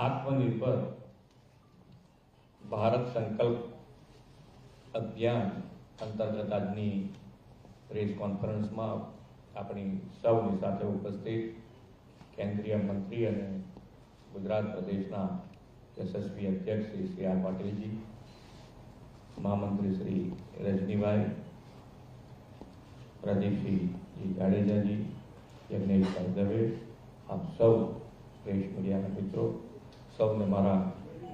આત્મનિર્ભર ભારત સંકલ્પ અભિયાન અંતર્ગત આજની પ્રેસ કોન્ફરન્સમાં આપણી સૌની સાથે ઉપસ્થિત કેન્દ્રીય મંત્રી અને ગુજરાત પ્રદેશના યશસ્વી અધ્યક્ષ શ્રી શ્રી આર પાટીલજી, મહામંત્રી શ્રી રજનીભાઈ પ્રદીપસિંહજી જાડેજાજી યજ્ઞેશભાઈ દવે, આપ સૌ પ્રેસ મીડિયાના મિત્રો સૌને મારા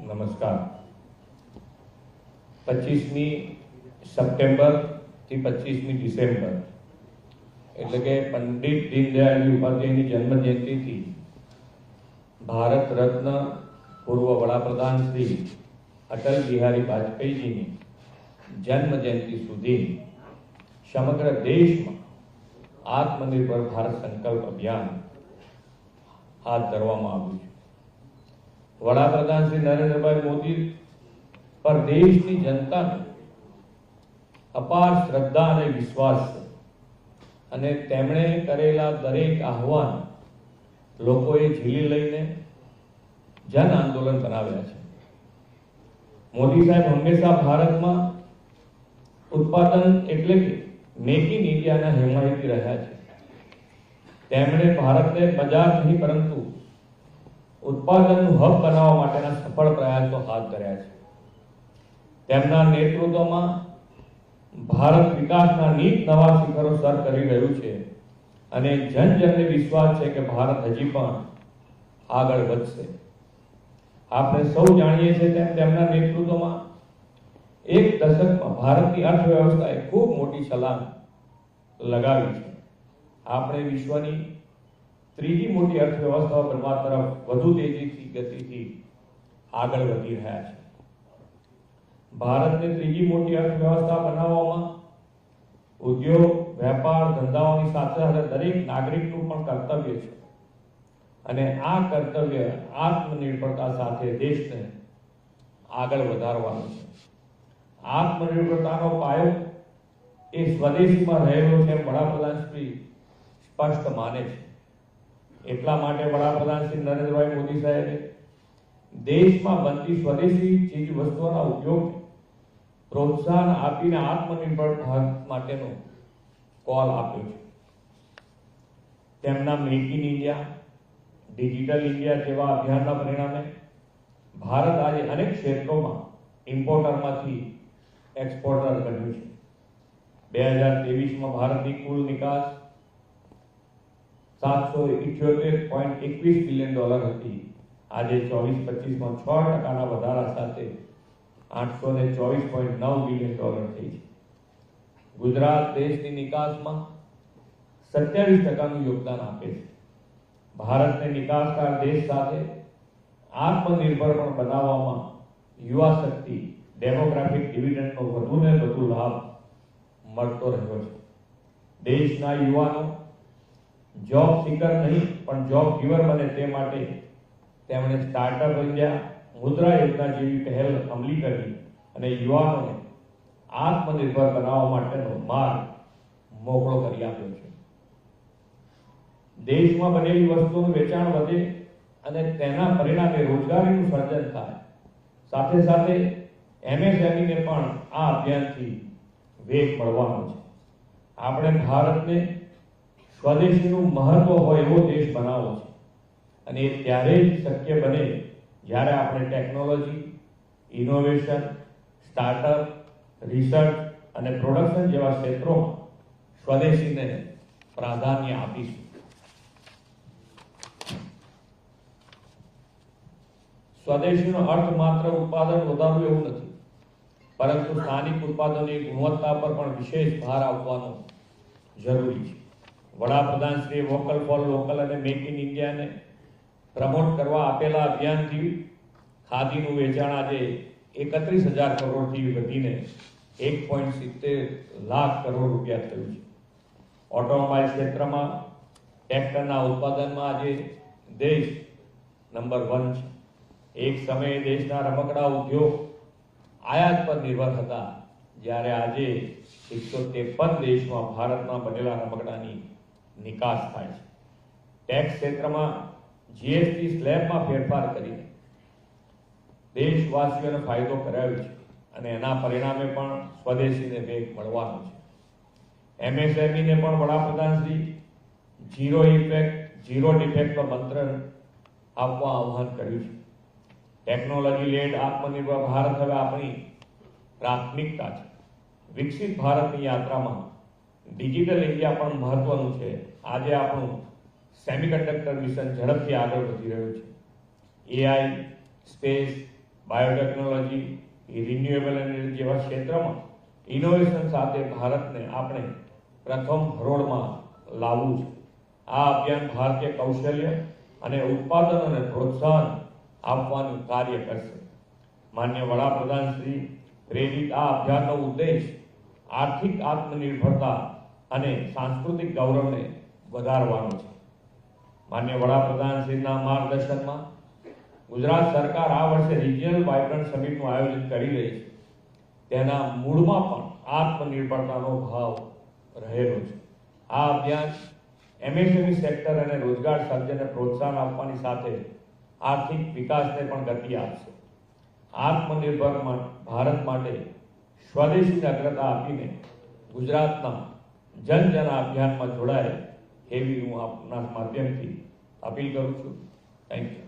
નમસ્કાર પચીસમી સપ્ટેમ્બર થી પચીસમી ડિસેમ્બર એટલે કે પંડિત દીનદયાળજી ઉપાધ્યાયની જન્મ જયંતિથી ભારત રત્ન પૂર્વ વડાપ્રધાન શ્રી અટલ બિહારી વાજપેયીજીની જન્મ જયંતિ સુધી સમગ્ર દેશમાં આત્મનિર્ભર ભારત સંકલ્પ અભિયાન હાથ ધરવામાં આવ્યું છે વડાપ્રધાન શ્રી નરેન્દ્રભાઈ મોદી પર દેશની જનતાને અપાર શ્રદ્ધા અને વિશ્વાસ છે. અને તેમણે કરેલા દરેક આહવાન લોકોએ ઝીલી લઈને જન આંદોલન બનાવ્યા છે. મોદી સાહેબ હંમેશા ભારતમાં ઉત્પાદન એટલે કે મેક ઇન ઇન્ડિયાના હિમાયતી રહ્યા છે. તેમણે ભારતને બજાર નહીં, પરંતુ ઉત્પાદનનું હબ બનાવવા માટેના સફળ પ્રયાસો હાથ ધર્યા છે. તેમના નેતૃત્વમાં ભારત વિકાસના નીત નવા શિખરો સર કરી રહ્યું છે અને જન જનને વિશ્વાસ છે કે ભારત હજી પણ આગળ વધશે. આપણે સૌ જાણીએ છીએ તેમ તેમના નેતૃત્વમાં એક દશકમાં ભારતની અર્થવ્યવસ્થાએ ખૂબ મોટી છલાંગ લગાવી છે. આપણે વિશ્વની ત્રીજી મોટી અર્થવ્યવસ્થાઓ બનવા તરફ વધુ તેજીથી, ગતિથી આગળ વધી રહ્યા છે. ભારતને ત્રીજી મોટી અર્થવ્યવસ્થા બનાવવામાં ઉદ્યોગ, વેપાર, ધંધાઓની સાથે સાથે દરેક નાગરિકનું પણ કર્તવ્ય છે. અને આ કર્તવ્ય આત્મનિર્ભરતા સાથે દેશને આગળ વધારવાનું છે. આત્મનિર્ભરતાનો પાયો એ સ્વદેશમાં રહેલો છે વડાપ્રધાન શ્રી સ્પષ્ટ માને છે. એટલા માટે વડાપ્રધાન શ્રી નરેન્દ્રભાઈ મોદી સાહેબે દેશમાં બનતી સ્વદેશી ચીજ વસ્તુઓના ઉપયોગ પ્રોત્સાહન આપીને આત્મનિર્ભર ભારત માટેનો કોલ આપ્યો છે. તેમના make in India digital India જેવા અભિયાનના પરિણામે ભારત આજે અનેક ક્ષેત્રોમાં ઇમ્પોર્ટરમાંથી એક્સપોર્ટર બન્યું છે. બે હજાર ત્રેવીસમાં ભારતની કુલ નિકાસ સાતસો ઇઠ્યોતેર પોઈન્ટ એકવીસ બિલિયન ડોલર હતી આજે ચોવીસ પચીસમાં છ ટકાના વધારા સાથે આઠસો ને ચોવીસ પોઈન્ટ નવ બિલિયન ડોલર થઈ છે ગુજરાત દેશની નિકાસમાં સત્યાવીસ ટકાનું યોગદાન આપે છે। ભારતને નિકાસકાર દેશ સાથે આત્મનિર્ભર પણ બનાવવામાં યુવા શક્તિ, ડેમોગ્રાફિક ડિવિડન્ડનો વધુને વધુ લાભ મળતો રહ્યો છે। દેશના યુવાનો જોબ સિકર નહીં, પણ જોબ ગીવર બને તે માટે તેમણે સ્ટાર્ટઅપ ઇન્ડિયા મુદ્રા યોજના જેવી પહેલ અમલી કરી અને યુવાનોને આત્મનિર્ભર બનાવવા માટેનો માર્ગ મોકળો કરી આપ્યો છે. દેશમાં બનેલી વસ્તુઓનું વેચાણ વધે અને તેના પરિણામે રોજગારીનું સર્જન થાય. સાથે સાથે એમએસએમઈને ને પણ આ અભિયાનથી વેગ મળવાનો છે. આપણે ભારતને સ્વદેશીનું મહત્વ હોય એવો દેશ બનાવવો છે. અને એ ત્યારે જ શક્ય બને જ્યારે આપણે ટેકનોલોજી, ઇનોવેશન, સ્ટાર્ટઅપ, રિસર્ચ અને પ્રોડક્શન જેવા ક્ષેત્રોમાં સ્વદેશીને પ્રાધાન્ય આપીશું. સ્વદેશીનો અર્થ માત્ર ઉત્પાદન વધારવું એવું નથી. પરંતુ સ્થાનિક ઉત્પાદનની ગુણવત્તા પર પણ વિશેષ ભાર આપવાનો જરૂરી છે. વડાપ્રધાન શ્રી વોકલ ફોર લોકલ અને મેક ઇન ઇન્ડિયાને પ્રમોટ કરવા આપેલા અભિયાનથી ખાદીનું વેચાણ આજે એકત્રીસ હજાર કરોડથી વધીને એક પોઈન્ટ સિત્તેર લાખ કરોડ રૂપિયા થયું છે. ઓટોમોબાઈલ ક્ષેત્રમાં ટ્રેક્ટરના ઉત્પાદનમાં આજે દેશ નંબર વન છે. એક સમયે દેશના રમકડા ઉદ્યોગ આયાત પર નિર્ભર હતા, જ્યારે આજે એકસો ત્રેપન દેશમાં ભારતમાં બનેલા રમકડાની નિકાસ થાય છે. ટેક્સ ક્ષેત્રમાં જીએસટી સ્લેબમાં ફેરફાર કરીને દેશવાસીઓને ફાયદો કરાવ્યો છે અને એના પરિણામે પણ સ્વદેશીને વેગ મળવાનો છે. એમએસએમઈને પણ વડાપ્રધાન શ્રી ઝીરો ઇફેક્ટ, ઝીરો ડિફેક્ટનો મંત્ર આપવા આહ્વાન કર્યું છે. ટેકનોલોજી લેડ આત્મનિર્ભર ભારત હવે આપણી પ્રાથમિકતા છે. વિકસિત ભારતની યાત્રામાં ડિજિટલ ઇન્ડિયા પણ મહત્વનું છે. આજે આપણું સેમિકન્ડક્ટર મિશન ઝડપથી આગળ વધી રહ્યું છે. AI space biotechnology renewable energy જેવા ક્ષેત્રમાં ઇનોવેશન સાથે ભારતને આપણે પ્રથમ હરોળમાં લાવવું છે. આ અભિયાન ભારતીય કૌશલ્ય અને ઉત્પાદનોને પ્રોત્સાહન આપવાનું કાર્ય કરશે. માન્ય વડાપ્રધાન શ્રી પ્રેરિત આ અભિયાનનો ઉદ્દેશ આર્થિક આત્મનિર્ભરતા અને સાંસ્કૃતિક ગૌરવને વધારવાનો છે. માન્ય વડાપ્રધાન શ્રીના માર્ગદર્શનમાં ગુજરાત સરકાર આ વર્ષે રિજિયનલ વાઇબ્રન્ટ સમિટનું આયોજન કરી રહી છે. તેના મૂળમાં પણ આત્મનિર્ભરતાનો ભાવ રહેલો છે. આ અભિયાન એમએસએમઈ સેક્ટર અને રોજગાર સર્જનને પ્રોત્સાહન આપવાની સાથે આર્થિક વિકાસને પણ ગતિ આપશે. આત્મનિર્ભર ભારત માટે સ્વદેશીને અગ્રતા આપીને ગુજરાતના જન જન અભિયાનમાં જોડાય એવી હું આપના માધ્યમથી અપીલ કરું છું. Thank you